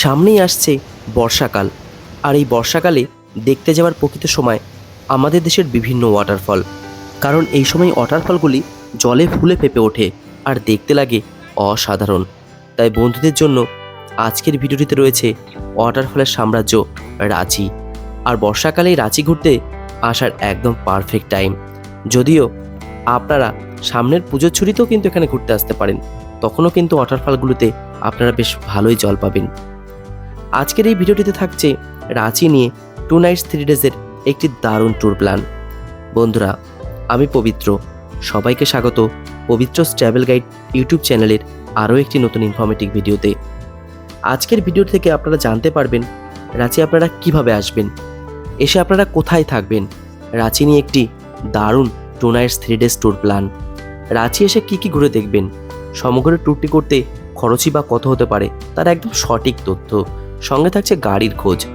সামনেই আসছে বর্ষাকাল। আর এই বর্ষাকালে দেখতে যাওয়ার প্রকৃত সময় আমাদের দেশের বিভিন্ন ওয়াটারফল কারণ এই সময় ওয়াটারফলগুলি জলে ফুলে ফেপে ওঠে আর দেখতে লাগে অসাধারণ। তাই বন্ধুদের জন্য আজকের ভিডিওটিতে রয়েছে ওয়াটারফলের সাম্রাজ্য রাঁচি। আর বর্ষাকালে রাঁচি ঘুরতে আসার একদম পারফেক্ট টাইম যদিও আপনারা সামনের পুজোর ছুটিতেও কিন্তু এখানে ঘুরতে আসতে পারেন। তখনও কিন্তু ওয়াটারফলগুলোতে আপনারা বেশ ভালোই জল পাবেন। আজকের এই ভিডিওটিতে থাকছে রাঁচি নিয়ে টু নাইটস থ্রি ডেজের একটি দারুণ ট্যুর প্ল্যান। বন্ধুরা, আমি পবিত্র। সবাইকে স্বাগত পবিত্র ট্রাভেল গাইড ইউটিউব চ্যানেলের আরও একটি নতুন ইনফরমেটিভ ভিডিওতে। আজকের ভিডিও থেকে আপনারা জানতে পারবেন রাঁচি আপনারা কীভাবে আসবেন, এসে আপনারা কোথায় থাকবেন। রাঁচি নিয়ে একটি দারুণ two nights three days tour plan. Ranchi এসে কি কি ঘুরে দেখবেন, সমগ্র ট্যুরটি করতে খরচই বা কত হতে পারে, তার একদম সঠিক তথ্য। সঙ্গে থাকছে গাড়ির খোঁজ।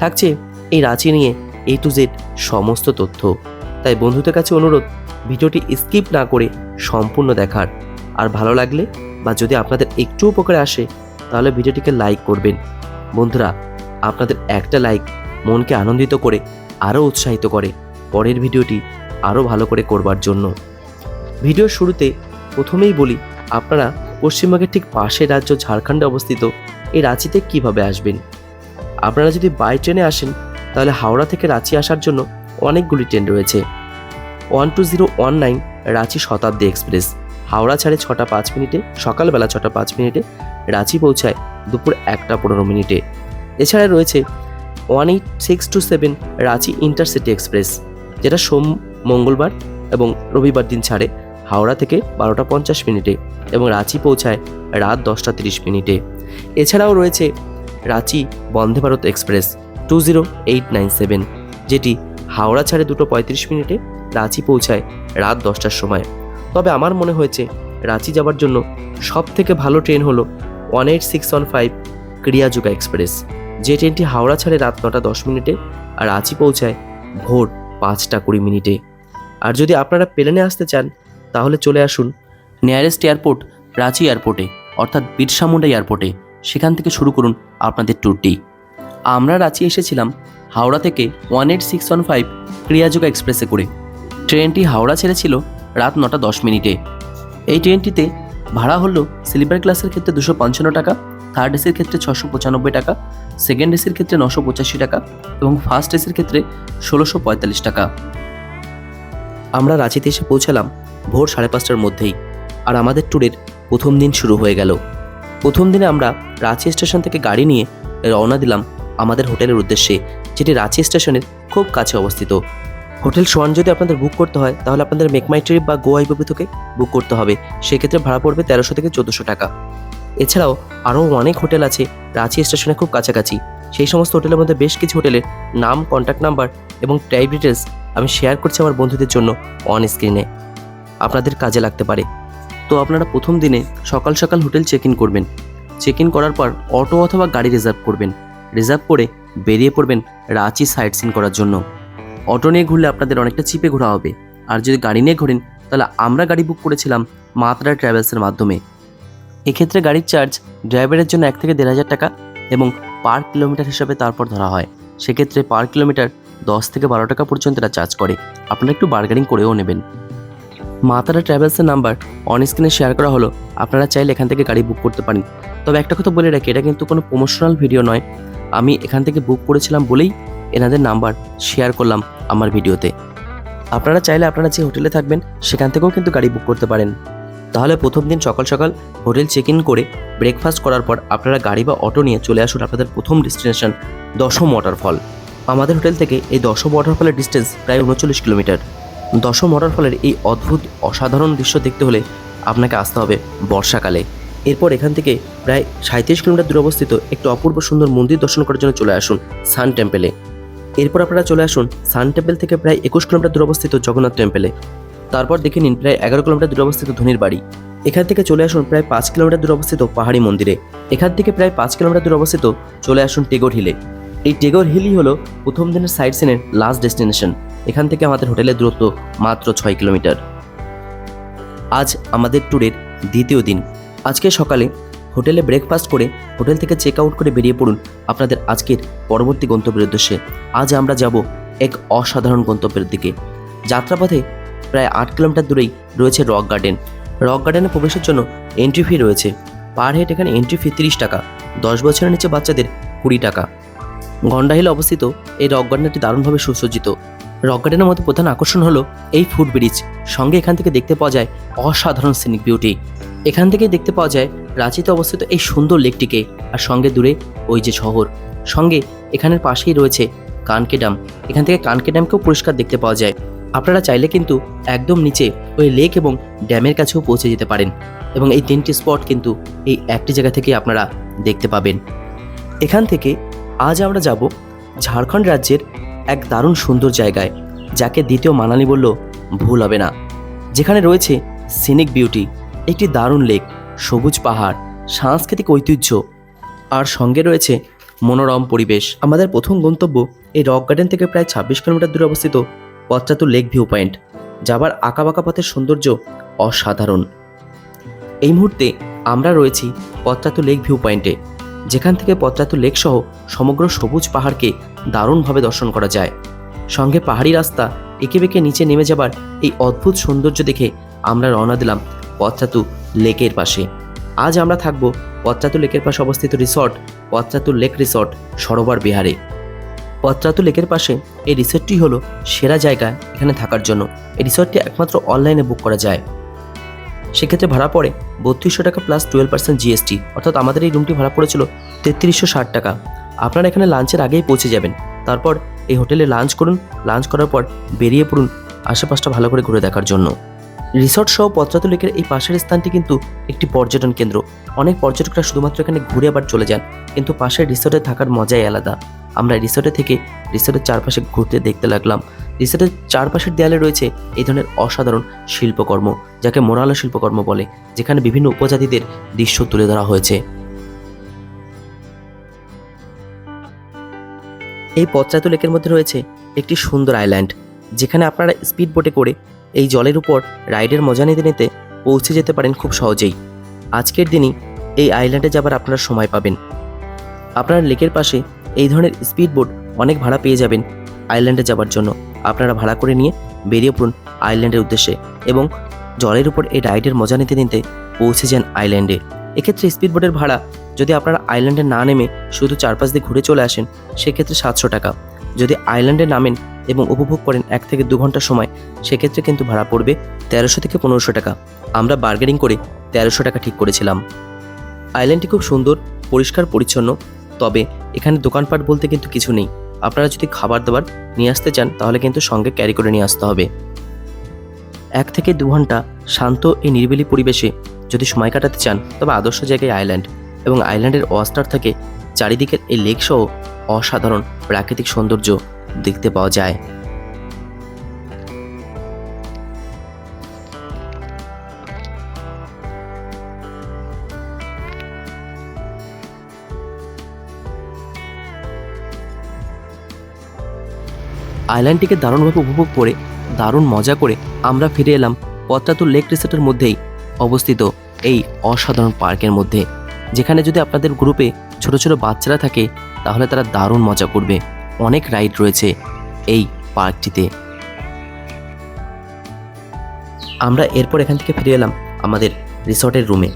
থাকছে এই রাঁচি নিয়ে এ টু জেড সমস্ত তথ্য। তাই বন্ধুদের কাছে অনুরোধ, ভিডিওটি স্কিপ না করে সম্পূর্ণ দেখার। আর ভালো লাগলে বা যদি আপনাদের একটু উপকারে আসে, তাহলে ভিডিওটিকে লাইক করবেন। বন্ধুরা, আপনাদের একটা লাইক মনকে আনন্দিত করে, আরও উৎসাহিত করে পরের ভিডিওটি আরও ভালো করে করবার জন্য। ভিডিওর শুরুতে প্রথমেই বলি, আপনারা পশ্চিমবঙ্গের ঠিক পাশের রাজ্য ঝাড়খণ্ডে অবস্থিত, এই রাঁচিতে কীভাবে আসবেন? আপনারা যদি বাই ট্রেনে আসেন, তাহলে হাওড়া থেকে রাঁচি আসার জন্য অনেকগুলি ট্রেন রয়েছে। One two zero one nine Ranchi Shatabdi express. Howrah ছাড়ে ছটা পাঁচ মিনিটে, সকালবেলা ছটা পাঁচ মিনিটে, রাঁচি পৌঁছায় দুপুর একটা পনেরো মিনিটে। এছাড়া রয়েছে one eight six two seven Ranchi intercity express, যেটা সোম, মঙ্গলবার এবং রবিবার দিন ছাড়ে হাওড়া থেকে বারোটা পঞ্চাশ মিনিটে এবং রাঁচি পৌঁছায় রাত দশটা তিরিশ মিনিটে। এছাড়াও রয়েছে Ranchi Vande Bharat express two zero eight nine seven, যেটি হাওড়া ছাড়ে দুটো পঁয়ত্রিশ মিনিটে, রাঁচি পৌঁছায় রাত দশটার সময়। তবে আমার মনে হয়েছে রাঁচি যাওয়ার জন্য সব থেকে ভালো ট্রেন হলো one eight six one five Kriya Yoga express, যে ট্রেনটি হাওড়া ছাড়ে রাত নটা দশ মিনিটে আর রাঁচি পৌঁছায় ভোর পাঁচটা কুড়ি মিনিটে। আর যদি আপনারা প্লেনে আসতে চান তাহলে চলে আসুন নিয়ারেস্ট এয়ারপোর্ট রাঁচি এয়ারপোর্টে অর্থাৎ বিরসা মুন্ডা এয়ারপোর্টে সেখান থেকে শুরু করুন আপনাদের ট্যুরটি আমরা রাঁচি এসেছিলাম হাওড়া থেকে one eight six one five Kriya Yoga এক্সপ্রেসে করে। ট্রেনটি হাওড়া ছেড়েছিল রাত নটা দশ মিনিটে। এই ট্রেনটিতে ভাড়া হলো স্লিপার ক্লাসের ক্ষেত্রে দুশো পঞ্চান্ন টাকা থার্ড এসির ক্ষেত্রে ছশো পঁচানব্বই টাকা সেকেন্ড এসির ক্ষেত্রে নশো পঁচাশি টাকা এবং ফার্স্ট এসির ক্ষেত্রে ষোলোশো পঁয়তাল্লিশ টাকা। আমরা রাঁচিতে এসে পৌঁছালাম ভোর সাড়ে পাঁচটার মধ্যেই। আর আমাদের ট্যুরের প্রথম দিন শুরু হয়ে গেল। প্রথম দিনে আমরা রাঁচি স্টেশন থেকে গাড়ি নিয়ে রওনা দিলাম আমাদের হোটেলের উদ্দেশ্যে, যেটি রাঁচি স্টেশনের খুব কাছে অবস্থিত। হোটেল সোয়ান যদি আপনাদের বুক করতে হয়, তাহলে আপনাদের মেকমাই ট্রিপ বা গোয়া থেকে বুক করতে হবে। সেক্ষেত্রে ভাড়া পড়বে তেরোশো থেকে চোদ্দোশো টাকা। এছাড়াও আরও অনেক হোটেল আছে রাঁচি স্টেশনের খুব কাছাকাছি। সেই সমস্ত হোটেলের মধ্যে বেশ কিছু হোটেলের নাম কন্ট্যাক্ট নাম্বার এবং ট্রাইব ডিটেলস আমি শেয়ার করছি আমার বন্ধুদের জন্য অন স্ক্রিনে আপনাদের কাজে লাগতে পারে। তো আপনারা প্রথম দিনে সকাল সকাল হোটেল চেক ইন করবেন। চেক ইন করার পর অটো অথবা গাড়ি রিজার্ভ করবেন। রিজার্ভ করে বেরিয়ে পড়বেন রাঁচি সাইট সিন করার জন্য। অটো নিয়ে ঘুরলে আপনাদের অনেকটা চিপে ঘোরা হবে। আর যদি গাড়ি নিয়ে ঘোরেন, তাহলে আমরা গাড়ি বুক করেছিলাম মাত্রা ট্রাভেলসের মাধ্যমে। এক্ষেত্রে গাড়ির চার্জ ড্রাইভারের জন্য এক থেকে দেড় হাজার টাকা এবং পার কিলোমিটার হিসাবে তারপর ধরা হয়। সেক্ষেত্রে পার কিলোমিটার দশ থেকে বারো টাকা পর্যন্ত এরা চার্জ করে। আপনারা একটু বার্গেনিং করেও নেবেন। মাতারা ট্রাভেলসের নাম্বার অন স্ক্রিনে শেয়ার করা হলো। আপনারা চাইলে এখান থেকে গাড়ি বুক করতে পারেন। তবে একটা কথা বলে রাখি, এটা কিন্তু কোনো প্রমোশনাল ভিডিও নয়। আমি এখান থেকে বুক করেছিলাম বলেই এনাদের নাম্বার শেয়ার করলাম আমার ভিডিওতে আপনারা চাইলে আপনারা যে হোটেলে থাকবেন, সেখান থেকেও কিন্তু গাড়ি বুক করতে পারেন। তাহলে প্রথম দিন সকাল সকাল হোটেল চেক ইন করে ব্রেকফাস্ট করার পর আপনারা গাড়ি বা অটো নিয়ে চলে আসুন আপনাদের প্রথম ডেস্টিনেশন দশম ওয়াটারফল আমাদের হোটেল থেকে এই দশম ওয়াটারফলের ডিস্টেন্স প্রায় উনচল্লিশ কিলোমিটার। দশম ওয়াটারফলের এই অদ্ভুত, অসাধারণ দৃশ্য দেখতে হলে আপনাকে আসতে হবে বর্ষাকালে। এরপর এখান থেকে প্রায় সাঁত্রিশ কিলোমিটার দূরে অবস্থিত একটি অপূর্ব সুন্দর মন্দির দর্শন করার জন্য চলে আসুন সান টেম্পেলে। এরপর আপনারা চলে আসুন সান টেম্পেল থেকে প্রায় একুশ কিলোমিটার দূরে অবস্থিত জগন্নাথ টেম্পেলে। তারপর দেখে নিন প্রায় এগারো কিলোমিটার দূরে অবস্থিত ধনির বাড়ি। এখান থেকে চলে আসুন প্রায় পাঁচ কিলোমিটার দূরে অবস্থিত পাহাড়ি মন্দিরে। এখান থেকে প্রায় পাঁচ কিলোমিটার দূরে অবস্থিত চলে আসুন টেগোর হিলে। এই টেগর হিলই হলো প্রথম দিনের সাইড সিনের লাস্ট ডেস্টিনেশন এখান থেকে আমাদের হোটেলের দূরত্ব মাত্র ছয় কিলোমিটার। আজ আমাদের ট্যুরের দ্বিতীয় দিন। আজকে সকালে হোটেলে ব্রেকফাস্ট করে হোটেল থেকে চেক আউট করে বেরিয়ে পড়ুন আপনাদের আজকের পরবর্তী গন্তব্যের উদ্দেশ্যে। আজ আমরা যাব এক অসাধারণ গন্তব্যের দিকে। যাত্রাপথে প্রায় আট কিলোমিটার দূরেই রয়েছে রক গার্ডেন। রক গার্ডেনে প্রবেশের জন্য এন্ট্রি ফি রয়েছে। পার হেড এখানে এন্ট্রি ফি তিরিশ টাকা, দশ বছরের নিচে বাচ্চাদের কুড়ি টাকা। গন্ডাহিলে অবস্থিত এই রক গার্ডেনটি দারুণভাবে সুসজ্জিত। রক গার্ডেনের মধ্যে প্রধান আকর্ষণ হলো এই ফুড ব্রিজ। সঙ্গে এখান থেকে দেখতে পাওয়া যায় অসাধারণ সিনিক বিউটি। এখান থেকেই দেখতে পাওয়া যায় রাঁচিতে অবস্থিত এই সুন্দর লেকটিকে আর সঙ্গে দূরে ওই যে শহর। সঙ্গে এখানের পাশেই রয়েছে কানকে ড্যাম। এখান থেকে কানকে ড্যামকেও পরিষ্কার দেখতে পাওয়া যায়। আপনারা চাইলে কিন্তু একদম নিচে ওই লেক এবং ড্যামের কাছেও পৌঁছে যেতে পারেন এবং এই তিনটি স্পট কিন্তু এই একটি জায়গা থেকে আপনারা দেখতে পাবেন। এখান থেকে আজ আমরা যাব ঝাড়খণ্ড রাজ্যের এক দারুণ সুন্দর জায়গায়, যাকে দ্বিতীয় মানালি বলল ভুল হবে না। যেখানে রয়েছে সিনিক বিউটি, একটি দারুণ লেক, সবুজ পাহাড়, সাংস্কৃতিক ঐতিহ্য, আর সঙ্গে রয়েছে মনোরম পরিবেশ। আমাদের প্রথম গন্তব্য এই রক গার্ডেন থেকে প্রায় ছাব্বিশ কিলোমিটার দূরে অবস্থিত পশ্চাতু লেক ভিউ পয়েন্ট, যাবার আঁকাবাঁকা পথের সৌন্দর্য অসাধারণ। এই মুহূর্তে আমরা রয়েছি পত্রাতু লেক ভিউ পয়েন্টে। যেখান থেকে পত্রাতু লেক সহ সমগ্র সবুজ পাহাড়কে দারুণভাবে দর্শন করা যায়। সঙ্গে পাহাড়ি রাস্তা এঁকে বেঁকে নিচে নেমে যাবার এই অদ্ভুত সৌন্দর্য দেখে আমরা রওনা দিলাম পত্রাতু লেকের পাশে। আজ আমরা থাকব পত্রাতু লেকের পাশে অবস্থিত resort Patratu lake resort, Sarovar বিহারে। পত্রাতু লেকের পাশে এই রিসর্টটি হলো সেরা জায়গা এখানে থাকার জন্য। এই রিসর্টটি একমাত্র অনলাইনে বুক করা যায়। সেক্ষেত্রে ভাড়া পড়ে বত্রিশশো টাকা প্লাস টুয়েলভ পার্সেন্ট জিএসটি অর্থাৎ আমাদের এই রুমটি ভাড়া পড়েছিল তেত্রিশশো ষাট টাকা। আপনারা এখানে লাঞ্চের আগেই পৌঁছে যাবেন। তারপর এই হোটেলে লাঞ্চ করুন। লাঞ্চ করার পর বেরিয়ে পড়ুন আশেপাশটা ভালো করে ঘুরে দেখার জন্য। রিসর্ট সহ পত্রাতু লেকের এই পাশের স্থানটি কিন্তু একটি পর্যটন কেন্দ্র। অনেক পর্যটকরা শুধুমাত্র এখানে ঘুরে আবার চলে যান, কিন্তু পাশের রিসর্টে থাকার মজাই আলাদা। আমরা রিসর্টে থেকে রিসর্টের চারপাশে ঘুরতে দেখতে লাগলাম। রিসর্টের চারপাশের দেয়ালে রয়েছে এই ধরনের অসাধারণ শিল্পকর্ম, যাকে মোরালা শিল্পকর্ম বলে, যেখানে বিভিন্ন উপজাতিদের দৃশ্য তুলে ধরা হয়েছে। এই পত্রাতু লেকের মধ্যে রয়েছে একটি সুন্দর আইল্যান্ড, যেখানে আপনারা স্পিড বোটে করে এই জলের উপর রাইডের মজা নিতে নিতে পৌঁছে যেতে পারেন খুব সহজেই। আজকের দিনই এই আইল্যান্ডে যাবার আপনারা সময় পাবেন। আপনারা লেকের পাশে এই ধরনের স্পিড বোট অনেক ভাড়া পেয়ে যাবেন আইল্যান্ডে যাবার জন্য। আপনারা ভাড়া করে নিয়ে বেরিয়ে পড়ুন আইল্যান্ডের উদ্দেশ্যে এবং জলের উপর এই রাইডের মজা নিতে নিতে পৌঁছে যান আইল্যান্ডে। এক্ষেত্রে স্পিড বোটের ভাড়া যদি আপনারা আইল্যান্ডে না নেমে শুধু চারপাশ দিয়ে ঘুরে চলে আসেন, সেক্ষেত্রে সাতশো টাকা। যদি আইল্যান্ডে নামেন এবং উপভোগ করেন এক থেকে দু ঘণ্টা সময়, সেক্ষেত্রে কিন্তু ভাড়া পড়বে তেরোশো থেকে পনেরোশো টাকা। আমরা বার্গেনিং করে তেরোশো টাকা ঠিক করেছিলাম। আইল্যান্ডটি খুব সুন্দর, পরিষ্কার, পরিচ্ছন্ন, তবে এখানে দোকানপাট বলতে কিন্তু কিছু নেই। আপনারা যদি খাবার দাবার নিয়ে আসতে চান, তাহলে কিন্তু সঙ্গে ক্যারি করে নিয়ে আসতে হবে। এক থেকে দু ঘণ্টা শান্ত এই নিরিবিলি পরিবেশে যদি সময় কাটাতে চান, তবে আদর্শ জায়গায় আইল্যান্ড এবং আইল্যান্ডের অস্টার থেকে চারিদিকের এই লেকসহ অসাধারণ প্রাকৃতিক সৌন্দর্য দেখতে পাওয়া যায়। আইল্যান্ডটিকে দারুণভাবে উপভোগ করে, দারুণ মজা করে আমরা ফিরে এলাম পদ্মাতুর লেক রিসোর্টের মধ্যেই অবস্থিত এই অসাধারণ পার্কের মধ্যে। যেখানে যদি আপনাদের গ্রুপে ছোট ছোট বাচ্চারা থাকে, তাহলে তারা দারুণ মজা করবে। অনেক রাইড রয়েছে এই পার্কটিতে। আমরা এরপর এখান থেকে ফিরে এলাম আমাদের রিসর্টের রুমে।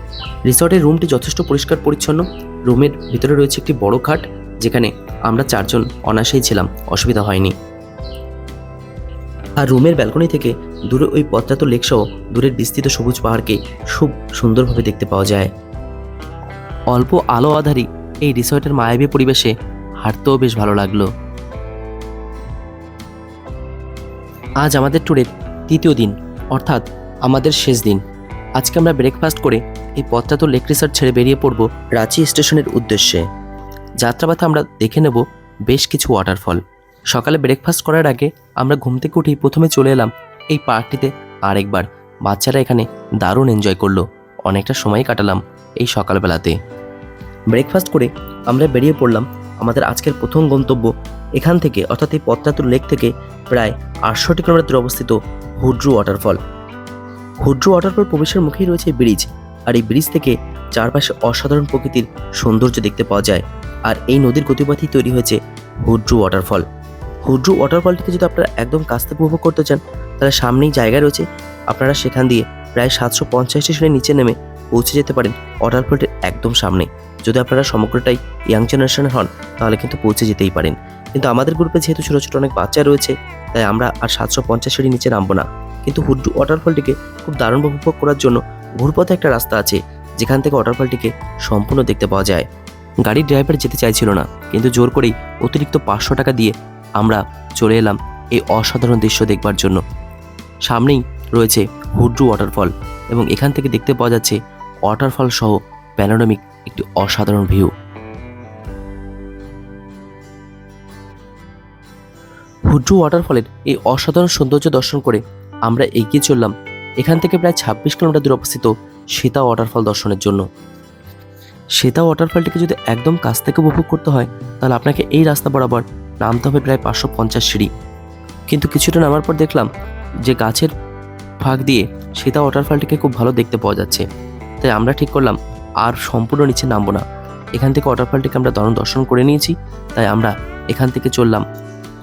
রিসর্টের রুমটি যথেষ্ট পরিষ্কার পরিচ্ছন্ন। রুমের ভিতরে রয়েছে একটি বড় খাট, যেখানে আমরা চারজন অনাসেই ছিলাম, অসুবিধা হয়নি। আর রুমের ব্যালকনি থেকে দূরে ওই পদ্মাত লেক সহ দূরের বিস্তৃত সবুজ পাহাড়কে খুব সুন্দরভাবে দেখতে পাওয়া যায়। অল্প আলো আধারি এই রিসর্টের মায়াবী পরিবেশে হাঁটতেও বেশ ভালো লাগল। আজ আমাদের ট্যুরের তৃতীয় দিন, অর্থাৎ আমাদের শেষ দিন। আজকে আমরা ব্রেকফাস্ট করে এই পথটা লেক রিসর্ট ছেড়ে বেরিয়ে পড়ব রাঁচি স্টেশনের উদ্দেশ্যে। যাত্রাপথে আমরা দেখে নেব বেশ কিছু ওয়াটারফল সকালে ব্রেকফাস্ট করার আগে আমরা ঘুম থেকে উঠেই প্রথমে চলে এলাম এই পার্কটিতে। আরেকবার বাচ্চারা এখানে দারুণ এনজয় করল। অনেকটা সময় কাটালাম এই সকালবেলাতে। ব্রেকফাস্ট করে আমরা বেরিয়ে পড়লাম আমাদের আজকের প্রথম গন্তব্য। এখান থেকে অর্থাৎ এই পদ্মাতুর লেক থেকে প্রায় আটষট্টি কিলোমিটার দূরে অবস্থিত হুড্রু ওয়াটারফল হুড্রু ওয়াটারফল প্রবেশের মুখেই রয়েছে ব্রিজ আর এই ব্রিজ থেকে চারপাশে অসাধারণ প্রকৃতির সৌন্দর্য দেখতে পাওয়া যায়। আর এই নদীর গতিপথেই তৈরি হয়েছে হুড্রু ওয়াটারফল হুড্রু ওয়াটারফলটিকে যদি আপনারা একদম কাছ থেকে উপভোগ করতে চান, তাহলে সামনেই জায়গা রয়েছে। আপনারা সেখান দিয়ে প্রায় সাতশো পঞ্চাশ স্টেশনের নিচে নেমে পৌঁছে যেতে পারেন ওয়াটারফলটির একদম সামনে। যদি আপনারা সমগ্রটাই ইয়াং জেনারেশনের হন, তাহলে কিন্তু পৌঁছে যেতেই পারেন। কিন্তু আমাদের গ্রুপে যেহেতু ছোটো ছোটো অনেক বাচ্চা রয়েছে, তাই আমরা আর সাতশো পঞ্চাশ সিঁড়ি নিচে নামবো না। কিন্তু হুড্রু ওয়াটারফলটিকে খুব দারুণ উপভোগ করার জন্য ঘুরপথে একটা রাস্তা আছে, যেখান থেকে ওয়াটারফলটিকে সম্পূর্ণ দেখতে পাওয়া যায়। গাড়ির ড্রাইভার যেতে চাইছিল না, কিন্তু জোর করেই অতিরিক্ত পাঁচশো টাকা দিয়ে আমরা চলে এলাম এই অসাধারণ দৃশ্য দেখবার জন্য। সামনেই রয়েছে হুড্রু ওয়াটারফল এবং এখান থেকে দেখতে পাওয়া যাচ্ছে ওয়াটারফল সহ প্যানোরামিক একটি অসাধারণ ভিউ হুড্রু ওয়াটারফলের এই অসাধারণ সৌন্দর্য দর্শন করে আমরা এগিয়ে চললাম এখান থেকে প্রায় ছাব্বিশ কিলোমিটার দূরে অবস্থিত সীতা ওয়াটারফল দর্শনের জন্য। সীতা ওয়াটারফলটিকে যদি একদম কাছ থেকে উপভোগ করতে হয়, তাহলে আপনাকে এই রাস্তা বরাবর নামতে হবে প্রায় পাঁচশো পঞ্চাশ সিঁড়ি। কিন্তু কিছুটা নামার পর দেখলাম যে গাছের ফাঁক দিয়ে সীতা ওয়াটারফলটিকে খুব ভালো দেখতে পাওয়া যাচ্ছে। তাই আমরা ঠিক করলাম, আর সম্পূর্ণ নিচে নামবো না। এখান থেকে ওয়াটারফলটিকে আমরা দারুণ দর্শন করে নিয়েছি, তাই আমরা এখান থেকে চললাম।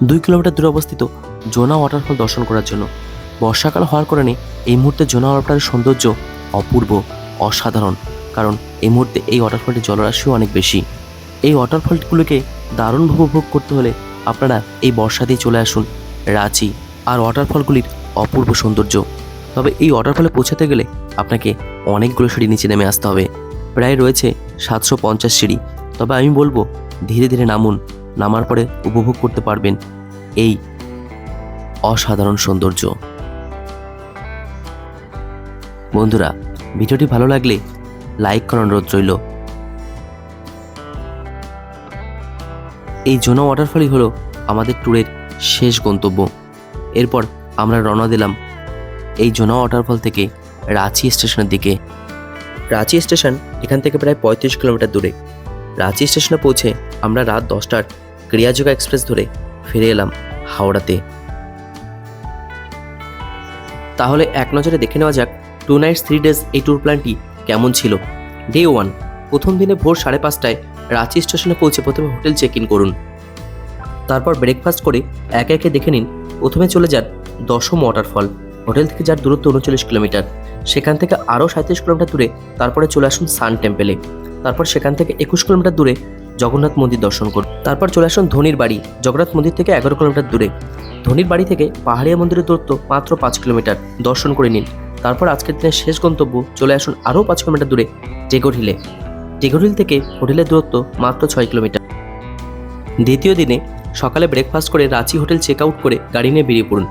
দুই কিলোমিটার দূরে অবস্থিত জোনা ওয়াটারফল দর্শন করার জন্য। বর্ষাকাল হওয়ার কারণে এই মুহূর্তে জোনা ওয়াটারের সৌন্দর্য অপূর্ব, অসাধারণ। কারণ এই মুহূর্তে এই ওয়াটারফলটির জলরাশিও অনেক বেশি। এই ওয়াটারফলগুলোকে দারুণভাবে উপভোগ করতে হলে আপনারা এই বর্ষাতেই চলে আসুন। রাঁচি আর ওয়াটারফলগুলির অপূর্ব সৌন্দর্য। তবে এই ওয়াটারফলে পৌঁছাতে গেলে আপনাকে অনেকগুলো সিঁড়ি নিচে নেমে আসতে হবে। প্রায় রয়েছে সাতশো পঞ্চাশ সিঁড়ি। তবে আমি বলব, ধীরে ধীরে নামুন। নামার পরে উপভোগ করতে পারবেন এই অসাধারণ সৌন্দর্য। বন্ধুরা, ভিডিওটি ভালো লাগলে লাইক করার অনুরোধ রইল। এই জোনা ওয়াটারফলই হলো আমাদের ট্যুরের শেষ গন্তব্য। এরপর আমরা রওনা দিলাম এই জোনা ওয়াটারফল থেকে রাঁচি স্টেশনের দিকে। রাঁচি স্টেশন এখান থেকে প্রায় পঁয়ত্রিশ কিলোমিটার দূরে। রাঁচি স্টেশনে পৌঁছে আমরা রাত দশটার ক্রিয়াযোগা এক্সপ্রেস ধরে ফিরে এলাম হাওড়াতে। তাহলে এক নজরে দেখে নেওয়া যাক টু নাইটস থ্রি ডেজ এই ট্যুর প্ল্যানটি কেমন ছিল। ডে ওয়ান প্রথম দিনে ভোর সাড়ে পাঁচটায় রাঁচি স্টেশনে পৌঁছে প্রথমে হোটেল চেক ইন করুন। তারপর ব্রেকফাস্ট করে একে একে দেখে নিন। প্রথমে চলে যান দশম ওয়াটারফল হোটেল থেকে যার দূরত্ব উনচল্লিশ কিলোমিটার। সেখান থেকে আরও সাঁত্রিশ কিলোমিটার দূরে তারপরে চলে আসুন সান টেম্পেলে। তারপর সেখান থেকে একুশ কিলোমিটার দূরে জগন্নাথ মন্দির দর্শন করুন। তারপর চলে আসুন ধনির বাড়ি, জগন্নাথ মন্দির থেকে এগারো কিলোমিটার দূরে। ধনির বাড়ি থেকে পাহাড়িয়া মন্দিরের দূরত্ব মাত্র পাঁচ কিলোমিটার। দর্শন করে নিন। তারপর আজকের দিনের শেষ গন্তব্য, চলে আসুন আরও পাঁচ কিলোমিটার দূরে টেগোর হিলে। টেগোর হিল থেকে হোটেলের দূরত্ব মাত্র ছয় কিলোমিটার। দ্বিতীয় দিনে সকালে ব্রেকফাস্ট করে রাঁচি হোটেল চেক আউট করে গাড়ি নিয়ে বেরিয়ে পড়ুন।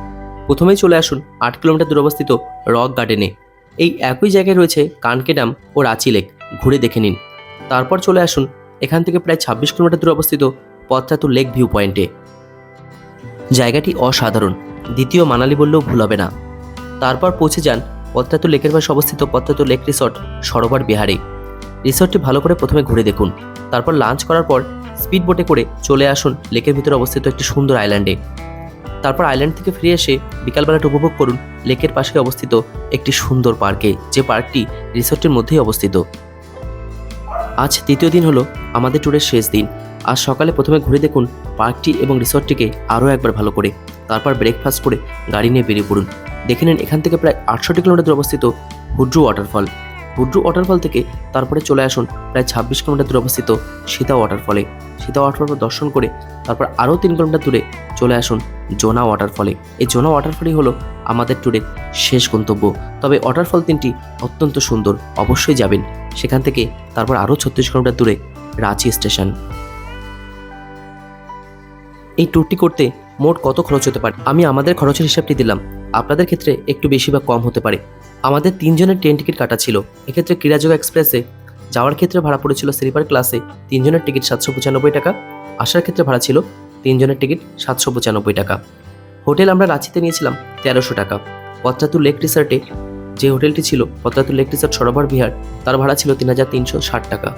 প্রথমেই চলে আসুন আট কিলোমিটার দূরে অবস্থিত রক গার্ডেনে। এই একই জায়গায় রয়েছে কানকে ড্যাম ও রাঁচি লেক। ঘুরে দেখে নিন। তারপর চলে আসুন এখান থেকে প্রায় ছাব্বিশ কিলোমিটার দূরে অবস্থিত পদ্মাতুর লেক ভিউ পয়েন্টে। জায়গাটি অসাধারণ। দ্বিতীয় মানালি বললেও ভুল হবে না। তারপর পৌঁছে যান পদ্মাতুর লেকের পাশে অবস্থিত পদ্মাতুর লেক রিসর্ট সরোবর বিহারে। রিসর্টটি ভালো করে প্রথমে ঘুরে দেখুন। তারপর লাঞ্চ করার পর স্পিড বোটে করে চলে আসুন লেকের ভিতরে অবস্থিত একটি সুন্দর আইল্যান্ডে তারপর আইল্যান্ড থেকে ফিরে এসে বিকালবেলাটা উপভোগ করুন লেকের পাশে অবস্থিত একটি সুন্দর পার্কে, যে পার্কটি রিসর্টের মধ্যেই অবস্থিত। আজ তৃতীয় দিন হলো আমাদের ট্যুরের শেষ দিন। আজ সকালে প্রথমে ঘুরে দেখুন পার্কটি এবং রিসর্টটিকে আরও একবার ভালো করে। তারপর ব্রেকফাস্ট করে গাড়ি নিয়ে বেরিয়ে পড়ুন। দেখে নিন এখান থেকে প্রায় আটষট্টি কিলোমিটার অবস্থিত হুড্রু ওয়াটারফল হুড্রু ওয়াটারফল থেকে তারপরে চলে আসুন প্রায় ছাব্বিশ কিলোমিটার দূরে অবস্থিত সীতা ওয়াটারফলে সীতা ওয়াটারফল দর্শন করে তারপর আরও তিন কিলোমিটার দূরে চলে আসুন জোনা ওয়াটারফলে এই জোনা ওয়াটারফলই হলো আমাদের ট্যুরের শেষ গন্তব্য। তবে ওয়াটারফল তিনটি অত্যন্ত সুন্দর, অবশ্যই যাবেন। সেখান থেকে তারপর আরও ছত্রিশ কিলোমিটার দূরে রাঁচি স্টেশন। এই ট্যুরটি করতে মোট কত খরচ হতে পারে? আমি আমাদের খরচের হিসাবটি দিলাম। আপনাদের ক্ষেত্রে একটু বেশি বা কম হতে পারে। আমাদের তিনজনের ট্রেন টিকিট কাটা ছিল। এক্ষেত্রে ক্রীড়াযোগ এক্সপ্রেসে যাওয়ার ক্ষেত্রে ভাড়া পড়েছিল স্লিপার ক্লাসে তিনজনের টিকিট সাতশো পঁচানব্বই টাকা, আসার ক্ষেত্রে ভাড়া ছিল তিনজনের টিকিট সাতশো পঁচানব্বই টাকা। হোটেল আমরা রাঁচিতে নিয়েছিলাম তেরোশো টাকা। পত্রাতুর লেক রিসর্টে যে হোটেলটি ছিল পত্রাতুর লেক রিসর্ট সরোবর বিহার, তার ভাড়া ছিল তিন হাজার তিনশো ষাট টাকা।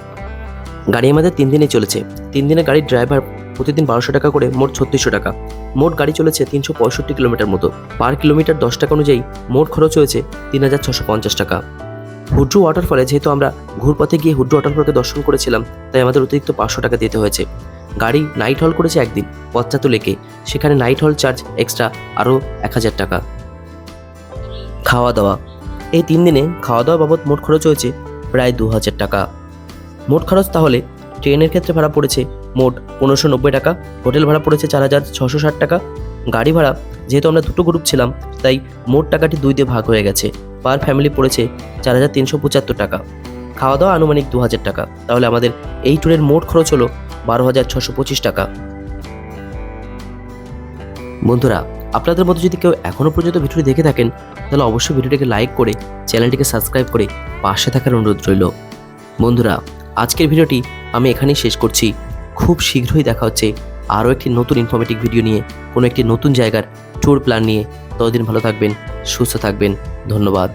গাড়ি আমাদের তিন দিনে চলেছে। তিন দিনে গাড়ির ড্রাইভার প্রতিদিন বারোশো টাকা করে, মোট ছত্রিশশো টাকা। মোট গাড়ি চলেছে তিনশো পঁয়ষট্টি কিলোমিটার মতো। পার কিলোমিটার দশ টাকা অনুযায়ী মোট খরচ হয়েছে তিন হাজার ছশো পঞ্চাশ টাকা। হুড্রু ওয়াটারফলে যেহেতু আমরা ঘুরপথে গিয়ে হুড্রু ওয়াটারফলকে দর্শন করেছিলাম, তাই আমাদের অতিরিক্ত পাঁচশো টাকা দিতে হয়েছে। গাড়ি নাইট হল করেছে একদিন পশ্চাৎ লেকে। সেখানে নাইট হল চার্জ এক্সট্রা আরও এক হাজার টাকা। খাওয়া দাওয়া। এই তিন দিনে খাওয়া দাওয়া বাবদ মোট খরচ হয়েছে প্রায় দু হাজার টাকা। মোট খরচ তাহলে ট্রেনের ক্ষেত্রে ভাড়া পড়েছে মোট পনেরোশো নব্বই টাকা, হোটেল ভাড়া পড়েছে চার হাজার ছশো ষাট টাকা, গাড়ি ভাড়া, যেহেতু আমরা দুটো গ্রুপ ছিলাম, তাই মোট টাকাটি দুই দিয়ে ভাগ হয়ে গেছে। পার ফ্যামিলি পড়েছে চার হাজার তিনশো পঁচাত্তর টাকা। খাওয়া দাওয়া আনুমানিক দু হাজার টাকা, তাহলে আমাদের এই ট্যুরের মোট খরচ হলো বারো হাজার ছশো পঁচিশ টাকা। বন্ধুরা, আপনাদের মধ্যে যদি কেউ এখনও পর্যন্ত ভিডিওটি দেখে থাকেন, তাহলে অবশ্যই ভিডিওটিকে লাইক করে চ্যানেলটিকে সাবস্ক্রাইব করে পাশে থাকার অনুরোধ রইল। বন্ধুরা আজকের ভিডিওটি আমি এখানেই শেষ করছি। খুব শীঘ্রই দেখা হচ্ছে আরও একটি নতুন ইনফরমেটিভ ভিডিও নিয়ে, কোনো একটি নতুন জায়গার ট্যুর প্ল্যান নিয়ে। ততদিন ভালো থাকবেন, সুস্থ থাকবেন। ধন্যবাদ।